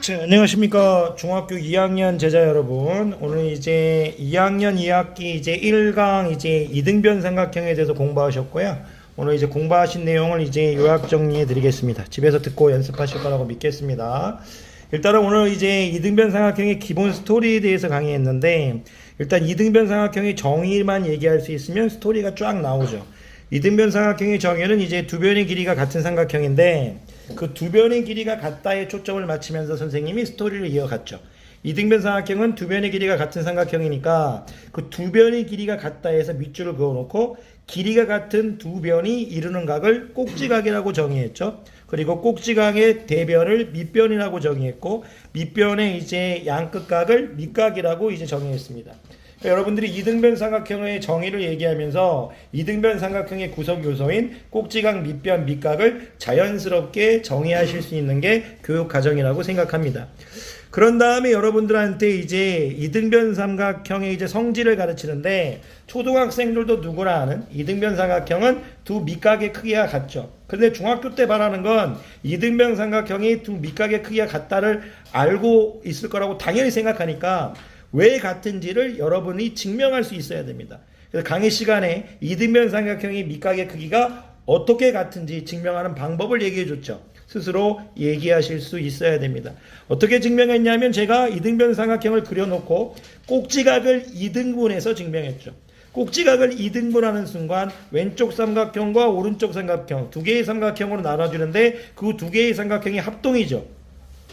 자, 안녕하십니까. 중학교 2학년 제자 여러분. 오늘 이제 2학년 2학기 이제 1강 이제 이등변 삼각형에 대해서 공부하셨고요. 오늘 이제 공부하신 내용을 이제 요약 정리해 드리겠습니다. 집에서 듣고 연습하실 거라고 믿겠습니다. 일단은 오늘 이제 이등변 삼각형의 기본 스토리에 대해서 강의했는데 일단 이등변 삼각형의 정의만 얘기할 수 있으면 스토리가 쫙 나오죠. 이등변 삼각형의 정의는 이제 두 변의 길이가 같은 삼각형인데 그 두 변의 길이가 같다에 초점을 맞추면서 선생님이 스토리를 이어갔죠. 이등변 삼각형은 두 변의 길이가 같은 삼각형이니까 그 두 변의 길이가 같다 해서 밑줄을 그어놓고 길이가 같은 두 변이 이루는 각을 꼭지각이라고 정의했죠. 그리고 꼭지각의 대변을 밑변이라고 정의했고 밑변의 이제 양끝각을 밑각이라고 이제 정의했습니다. 여러분들이 이등변 삼각형의 정의를 얘기하면서 이등변 삼각형의 구성 요소인 꼭지각, 밑변, 밑각을 자연스럽게 정의하실 수 있는 게 교육 과정이라고 생각합니다. 그런 다음에 여러분들한테 이제 이등변 삼각형의 이제 성질을 가르치는데 초등학생들도 누구나 아는 이등변 삼각형은 두 밑각의 크기가 같죠. 근데 중학교 때 말하는 건 이등변 삼각형이 두 밑각의 크기가 같다를 알고 있을 거라고 당연히 생각하니까 왜 같은지를 여러분이 증명할 수 있어야 됩니다. 그래서 강의 시간에 이등변 삼각형의 밑각의 크기가 어떻게 같은지 증명하는 방법을 얘기해 줬죠. 스스로 얘기하실 수 있어야 됩니다. 어떻게 증명했냐면 제가 이등변 삼각형을 그려놓고 꼭지각을 2등분해서 증명했죠. 꼭지각을 2등분하는 순간 왼쪽 삼각형과 오른쪽 삼각형 두 개의 삼각형으로 나눠주는데 그 두 개의 삼각형이 합동이죠.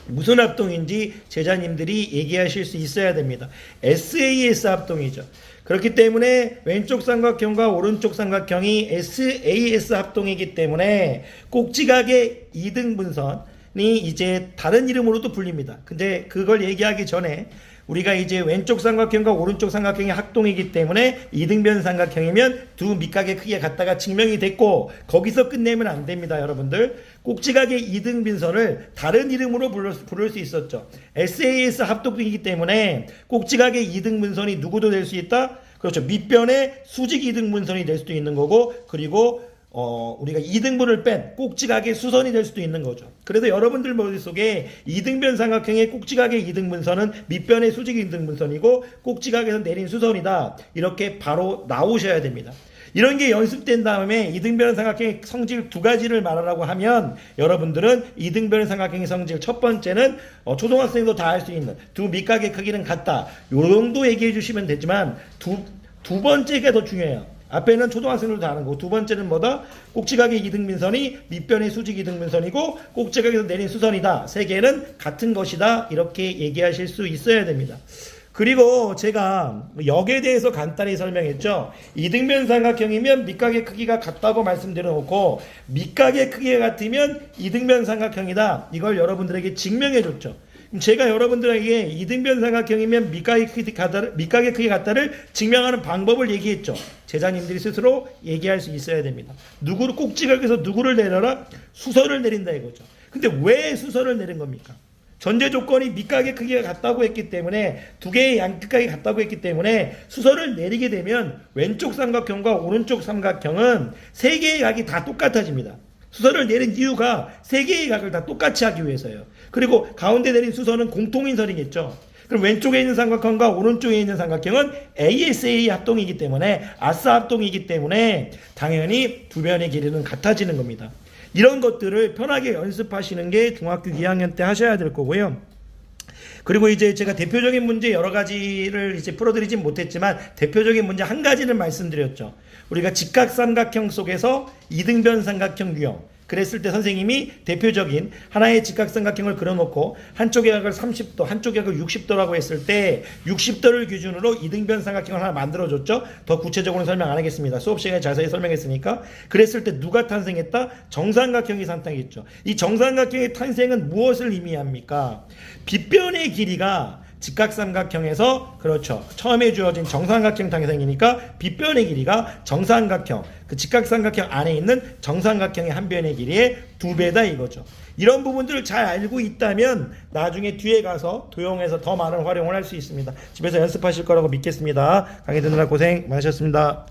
무슨 합동인지 제자님들이 얘기하실 수 있어야 됩니다. SAS 합동이죠. 그렇기 때문에 왼쪽 삼각형과 오른쪽 삼각형이 SAS 합동이기 때문에 꼭지각의 2등 분선 이 이제 다른 이름으로도 불립니다. 근데 그걸 얘기하기 전에 우리가 이제 왼쪽 삼각형과 오른쪽 삼각형이 합동이기 때문에 이등변 삼각형이면 두 밑각의 크기가 같다가 증명이 됐고 거기서 끝내면 안 됩니다, 여러분들. 꼭지각의 이등변선을 다른 이름으로 부를 수 있었죠. SAS 합동이기 때문에 꼭지각의 이등분선이 누구도 될 수 있다. 그렇죠. 밑변의 수직 이등분선이 될 수도 있는 거고 그리고 어, 우리가 2등분을 뺀 꼭지각의 수선이 될 수도 있는 거죠. 그래서 여러분들 머릿속에 2등변 삼각형의 꼭지각의 2등분선은 밑변의 수직 2등분선이고 꼭지각에서 내린 수선이다. 이렇게 바로 나오셔야 됩니다. 이런 게 연습된 다음에 이등변 삼각형의 성질 두 가지를 말하라고 하면 여러분들은 이등변 삼각형의 성질 첫 번째는 어, 초등학생도 다할수 있는 두 밑각의 크기는 같다. 요 정도 얘기해 주시면 되지만 두, 두 번째가 더 중요해요. 앞에는 초등학생들도 다 아는 거고 두 번째는 뭐다? 꼭지각의 이등분선이 밑변의 수직 이등분선이고 꼭지각에서 내린 수선이다. 세 개는 같은 것이다. 이렇게 얘기하실 수 있어야 됩니다. 그리고 제가 역에 대해서 간단히 설명했죠. 이등변 삼각형이면 밑각의 크기가 같다고 말씀드려 놓고 밑각의 크기가 같으면 이등변 삼각형이다. 이걸 여러분들에게 증명해 줬죠. 제가 여러분들에게 이등변 삼각형이면 밑각의 크기 같다를, 밑각의 크기 같다를 증명하는 방법을 얘기했죠. 제자님들이 스스로 얘기할 수 있어야 됩니다. 누구를 꼭지각에서 누구를 내려라? 수선을 내린다 이거죠. 근데 왜 수선을 내린 겁니까? 전제 조건이 밑각의 크기가 같다고 했기 때문에 두 개의 양끝각이 같다고 했기 때문에 수선을 내리게 되면 왼쪽 삼각형과 오른쪽 삼각형은 세 개의 각이 다 똑같아집니다. 수선을 내린 이유가 세 개의 각을 다 똑같이 하기 위해서요. 그리고 가운데 내린 수선은 공통인선이겠죠. 그럼 왼쪽에 있는 삼각형과 오른쪽에 있는 삼각형은 ASA 합동이기 때문에 아싸 합동이기 때문에 당연히 두 변의 길이는 같아지는 겁니다. 이런 것들을 편하게 연습하시는 게 중학교 2학년 때 하셔야 될 거고요. 그리고 이제 제가 대표적인 문제 여러 가지를 이제 풀어드리진 못했지만 대표적인 문제 한 가지를 말씀드렸죠. 우리가 직각삼각형 속에서 이등변 삼각형 유형. 그랬을 때 선생님이 대표적인 하나의 직각삼각형을 그려놓고 한쪽의 각을 30도, 한쪽의 각을 60도라고 했을 때 60도를 기준으로 이등변 삼각형을 하나 만들어줬죠. 더 구체적으로 설명 안 하겠습니다. 수업 시간에 자세히 설명했으니까. 그랬을 때 누가 탄생했다? 정삼각형이 탄생했죠. 이 정삼각형의 탄생은 무엇을 의미합니까? 빗변의 길이가 직각삼각형에서 그렇죠. 처음에 주어진 정삼각형 탄생이니까 빗변의 길이가 정삼각형 그 직각삼각형 안에 있는 정삼각형의 한 변의 길이의 두 배다 이거죠. 이런 부분들을 잘 알고 있다면 나중에 뒤에 가서 도용해서 더 많은 활용을 할 수 있습니다. 집에서 연습하실 거라고 믿겠습니다. 강의 듣느라 고생 많으셨습니다.